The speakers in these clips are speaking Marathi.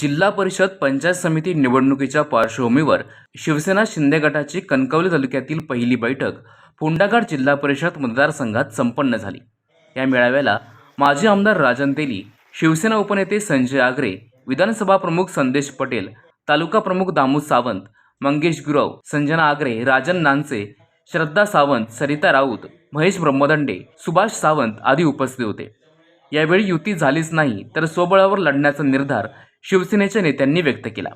जिल्हा परिषद पंचायत समिती निवडणुकीच्या पार्श्वभूमीवर शिवसेना शिंदे गटाची कणकवली तालुक्यातील पहिली बैठक पुंडागड जिल्हा परिषद मतदारसंघात संपन्न झाली. या मेळाव्याला माजी आमदार राजन तेली शिवसेना उपनेते संजय आगरे विधानसभा प्रमुख संदेश पटेल तालुका प्रमुख दामू सावंत मंगेश गुरव संजना आगरे राजन नानसे श्रद्धा सावंत सरिता राऊत महेश ब्रह्मदंडे सुभाष सावंत आदी उपस्थित होते. यावेळी युती झालीच नाही तर स्वबळावर लढण्याचा निर्धार शिवसेनेच्या नेत्यांनी व्यक्त केला.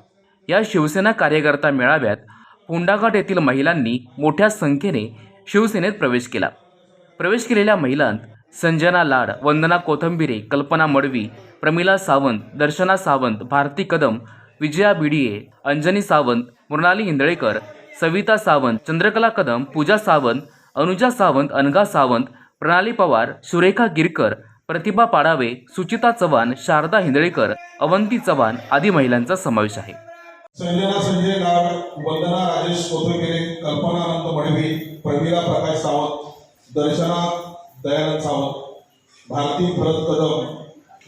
या शिवसेना कार्यकर्ता मेळाव्यात पुंडाघाट येथील महिलांनी मोठ्या संख्येने शिवसेनेत प्रवेश केला. प्रवेश केलेल्या महिलांत संजना लाड वंदना कोथंबिरे कल्पना मडवी प्रमिला सावंत दर्शना सावंत भारती कदम विजया बिडिये अंजनी सावंत मृणाली इंदळेकर सविता सावंत चंद्रकला कदम पूजा सावंत अनुजा सावंत अनघा सावंत प्रणाली पवार सुरेखा गिरकर प्रतिभा पाडावे सुचिता चव्हाण शारदा हिंदळेकर अवंती चव्हाण आदी महिलांचा समावेश आहे. संजना संजय लाड वंदना राजेश कोथळकेरे कल्पना अनंत मडवी प्रवीरा प्रकाश सावंत दर्शना दयानंद सावंत भारती भरत कदम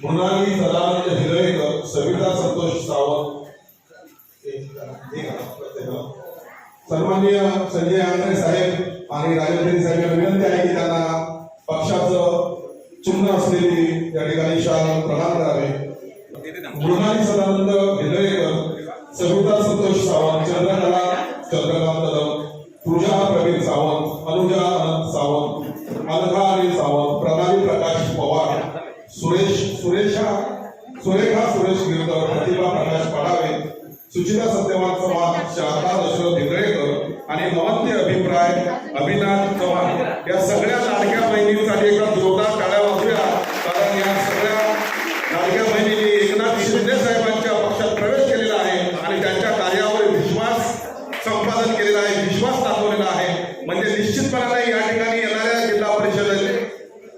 मृणाली सदानंद हिरळेकर सविता संतोष सावंत. सन्माननीय संजय आंद्रे साहेब आणि राजेंद्री साहेब विनंती आहे की त्यांना चिन्ह असलेली या ठिकाणी शाळा प्रदान करावे मृणाली सदानंद भिलरेकर सविता संतोष सावंत चंद्रकला चंद्रकांत कदम पूजा प्रवीण सावंत अनुजा अनंत सावंत अलका अनिल सावंत प्रणाली प्रकाश पवार सुरेश सुरेशा सुरेखा सुरेश गिरकर प्रतिभा प्रकाश पडावे सुचिता सत्यवान चव्हाण शारदा दशरथ भिंगळेकर आणि नवंती अभिप्राय अभिनाथ चव्हाण. या सगळ्या लाडक्या बहिणींसाठी एकदा जोरदार टाळ्या वाजूया कारण या सगळ्या लाडक्या बहिणींनी एकनाथ शिंदे साहेबांच्या पक्षात प्रवेश केलेला आहे आणि त्यांच्या कार्यावर विश्वास संपादन केलेला आहे विश्वास दाखवलेला आहे. म्हणजे निश्चितपणाने या ठिकाणी येणाऱ्या जिल्हा परिषदेने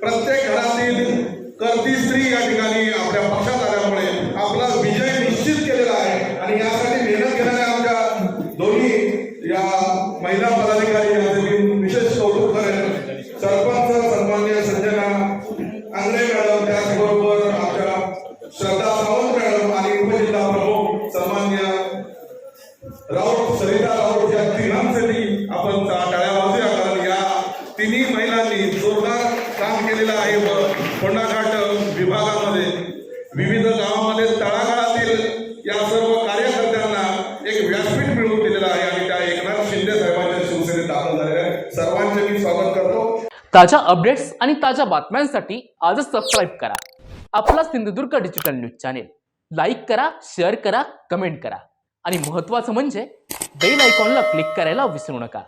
प्रत्येक घरातील करती स्त्री या ठिकाणी आपल्या पक्षात आल्यामुळे आपला विजय निश्चित केलेला आहे. आणि यासाठी मेहनत घेणाऱ्या आमच्या दोन्ही या महिला पदाधिकारी विविध गावामध्ये तळागाळातील या सर्व कार्यकर्त्यांना एक व्यासपीठ मिळवून दिलेलं आहे आणि त्या एकनाथ शिंदे साहेबांच्या शिवसेनेत दाखल झालेल्या सर्वांचे मी स्वागत करतो. ताज्या अपडेट्स आणि ताज्या बातम्यांसाठी आजच सबस्क्राईब करा. आपला Sindhudurg digital news channel like करा शेअर करा कमेंट करा. आणि महत्त्वाचं म्हणजे बेल आयकॉनला क्लिक करायला विसरू नका.